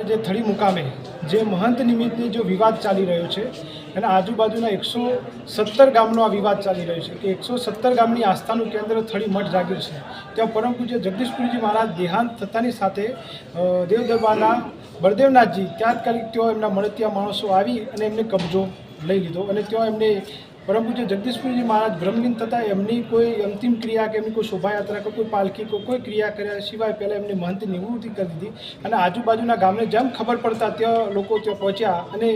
જે થળી મુકામે જે મહંત નિમિત્તે જો વિવાદ ચાલી રહ્યો છે અને આજુબાજુના એકસો સત્તર ગામનો આ વિવાદ ચાલી રહ્યો છે કે એકસો સત્તર ગામની આસ્થાનું કેન્દ્ર થળી મઠ જાગ્યું છે. ત્યાં પરમ પૂજ્ય જગદીશપુરીજી મહારાજ દેહાંત થતાની સાથે દેવદરબારના દેવ દરબારના બળદેવનાથજી તાત્કાલિક ત્યાં એમના મળતિયા માણસો આવી અને એમને કબજો લઈ લીધો અને ત્યાં એમને પરમ પૂજ્ય જગદીશપુરીજી મહારાજ બ્રહ્મલીન થતાં એમની કોઈ અંતિમ ક્રિયા કે એમની કોઈ શોભાયાત્રા કે કોઈ પાલખી કે કોઈ ક્રિયા કર્યા સિવાય પહેલાં એમને મહંત નિવૃત્તિ કરી દીધી. અને આજુબાજુના ગામને જેમ ખબર પડતા ત્યાં લોકો ત્યાં પહોંચ્યા અને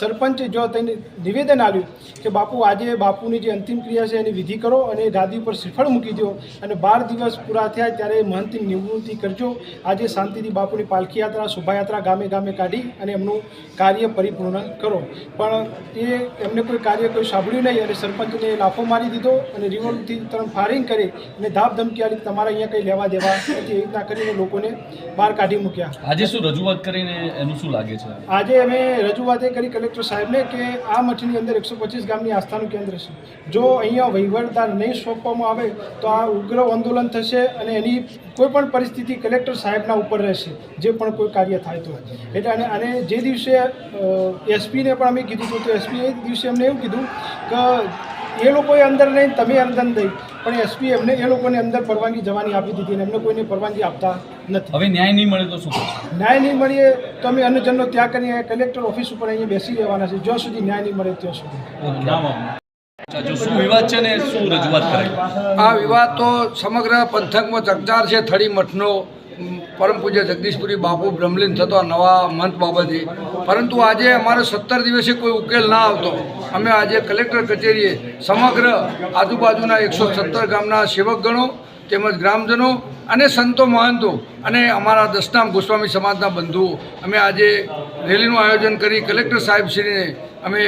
સરપંચે જો તેને નિવેદન આવ્યું કે, બાપુ, આજે બાપુની જે અંતિમ ક્રિયા છે એની વિધિ કરો અને ગાદી ઉપર શ્રીફળ મૂકી દો અને બાર દિવસ પૂરા થયા ત્યારે મહંતની નિવૃત્તિ કરજો. આજે શાંતિથી બાપુની પાલખી યાત્રા શોભાયાત્રા ગામે ગામે કાઢી અને એમનું કાર્ય પરિપૂર્ણ કરો. પણ એ એમને કોઈ કાર્ય કોઈ સાંભળ્યું નહીં અને સરપંચને લાફો મારી દીધો અને રિવોલ્વથી તરફ ફાયરિંગ કરી અને ધાપ ધમકી આવી તમારે અહીંયા કંઈ લેવા દેવા નથી એવી રીતના કરીને લોકોને બહાર કાઢી મૂક્યા. આજે શું રજૂઆત કરીને એનું શું લાગે છે? આજે અમે રજૂઆત એ કરી કલેક્ટર સાહેબને કે આ મઠની અંદર એકસો પચીસ ગામની આસ્થાનું કેન્દ્ર છે. જો અહીંયા વહીવટદાર નહીં સોંપવામાં આવે તો આ ઉગ્ર આંદોલન થશે અને એની કોઈ પણ પરિસ્થિતિ કલેક્ટર સાહેબના ઉપર રહેશે જે પણ કોઈ કાર્ય થાય તો. એટલે અને અને જે દિવસે એસપીને પણ અમે કીધું હતું તો એસપી એ દિવસે અમને એવું કીધું કે એ લોકોએ અંદર નહીં તમે અંદર નહીં. પણ એસપી એમને એ લોકોને અંદર પરવાનગી જવાની આપી દીધી અને એમને કોઈને પરવાનગી આપતા નથી. હવે ન્યાય નહીં મળે તો શું ન્યાય નહીં મળીએ તો અમે અન્નજનનો ત્યાગ કરીને કલેક્ટર ઓફિસ ઉપર અહીંયા બેસી રહેવાના છે. જ્યાં સુધી ન્યાય નહીં મળે ત્યાં સુધી. નામ આપનું જો શું વિવાદ છે ને શું રજૂઆત આ વિવાદ તો સમગ્ર પંથકમાં ચકચાર છે થળી મઠનો. પરમ પૂજ્ય જગદીશપુરી બાપુ બ્રહ્મલીન થતો નવા મંત બાબતે. પરંતુ આજે અમારે સત્તર દિવસે કોઈ ઉકેલ ના આવતો. અમે આજે કલેક્ટર કચેરીએ સમગ્ર આજુબાજુના એકસો સત્તર ગામના સેવકગણો તેમજ ગ્રામજનો અને સંતો મહંતો અને અમારા દસનામ ગોસ્વામી સમાજના બંધુઓ અમે આજે રેલીનું આયોજન કરી કલેક્ટર સાહેબશ્રીને અમે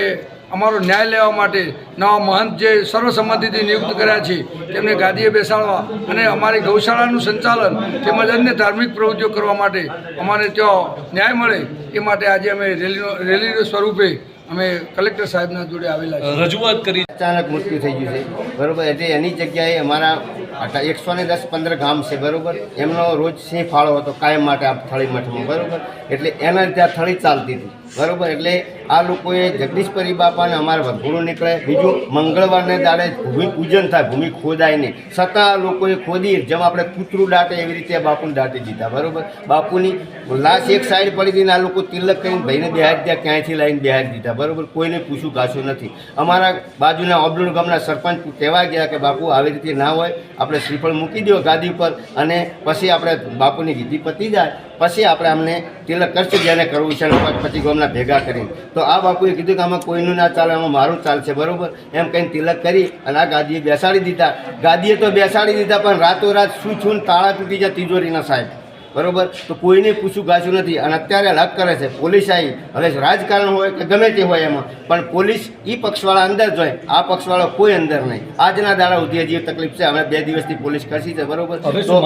અમારો ન્યાય લેવા માટે નવા મહંત જે સર્વસંમતિથી નિયુક્ત કર્યા છે તેમને ગાદીએ બેસાડવા અને અમારી ગૌશાળાનું સંચાલન તેમજ અન્ય ધાર્મિક પ્રવૃત્તિઓ કરવા માટે અમારે ત્યાં ન્યાય મળે એ માટે આજે અમે રેલીનો રેલીના સ્વરૂપે અમે કલેક્ટર સાહેબના જોડે આવેલા રજૂઆત કરી. અચાનક મૃત્યુ થઈ ગયું છે બરાબર? એટલે એની જગ્યાએ અમારા એકસો ને દસ પંદર ગામ છે બરાબર? એમનો રોજ સિંહ ફાળો હતો કાયમ માટે આ થળી મઠમાં બરાબર? એટલે એના રીતે આ થળી ચાલતી હતી બરાબર? એટલે આ લોકોએ જગદીશપરી બાપાને અમારે વઘોડું નીકળે, બીજું મંગળવારને દાડે ભૂમિ પૂજન થાય, ભૂમિ ખોદાય નહીં. છતાં આ લોકોએ ખોદી, જેમ આપણે કૂતરું દાટે એવી રીતે બાપુને દાટી દીધા બરાબર? બાપુની લાશ એક સાઈડ પડી હતી ને આ લોકો તિલક કરીને ભાઈને બિહાર દીધા, ક્યાંયથી લાવીને બિહાર દીધા, બરાબર? કોઈને પૂછ્યું ગાછું નથી. અમારા બાજુના ઓબલુણ ગામના સરપંચ કહેવા ગયા કે બાપુ, આવી રીતે ના હોય, આપણે શ્રીફળ મૂકી દો ગાદી પર અને પછી આપણે બાપુની વિધિ પતી જાય, પછી આપણે અમને તિલક કરશું, જેને કરવું છે પછી ગામના ભેગા કરીને. તો આ બાપુએ કીધું કે આમાં કોઈનું ના ચાલે, આમાં મારું ચાલશે, બરોબર? એમ કહીને તિલક કરી અને આ ગાદીએ બેસાડી દીધા. ગાદીએ તો બેસાડી દીધા, પણ રાતોરાત શું છું તાળા તૂટી જાય તિજોરીના સાહેબ. બરોબર? તો કોઈને પૂછ્યું ગાછું નથી. અને અત્યારે અલગ કરે છે પોલીસ આવી હવે રાજકારણ હોય કે ગમે તે હોય એમાં પણ પોલીસ એ પક્ષવાળા અંદર જોય આ પક્ષવાળો કોઈ અંદર નહીં. આજના દાડા સુધી હજી તકલીફ છે. હવે બે દિવસથી પોલીસ કરશી છે બરોબર? હવે તો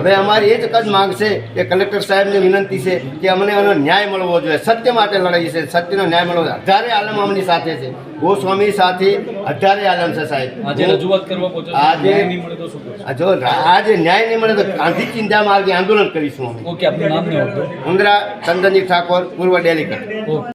હવે અમારી એ જ કદ માંગ છે કે કલેક્ટર સાહેબને વિનંતી છે કે અમને એનો ન્યાય મળવો જોઈએ. સત્ય માટે લડાઈ છે. સત્યનો ન્યાય મળવો જોઈએ. હજારે આલમ અમની સાથે છે. ગોસ્વામી સાથે હજારે આલમ છે સાહેબ. આજે રજૂઆત કરવા પહોંચો આજે- ન્યાય નહીં મળે તો શું કરશો? જો આજે ન્યાય નહીં મળે તો ગાંધી ચિંતા માર્ગે આંદોલન કરીશું અમે. ઓકે આપનું નામ ને ઉંદરા ચંદનજી ઠાકોર પૂર્વ ઓકે.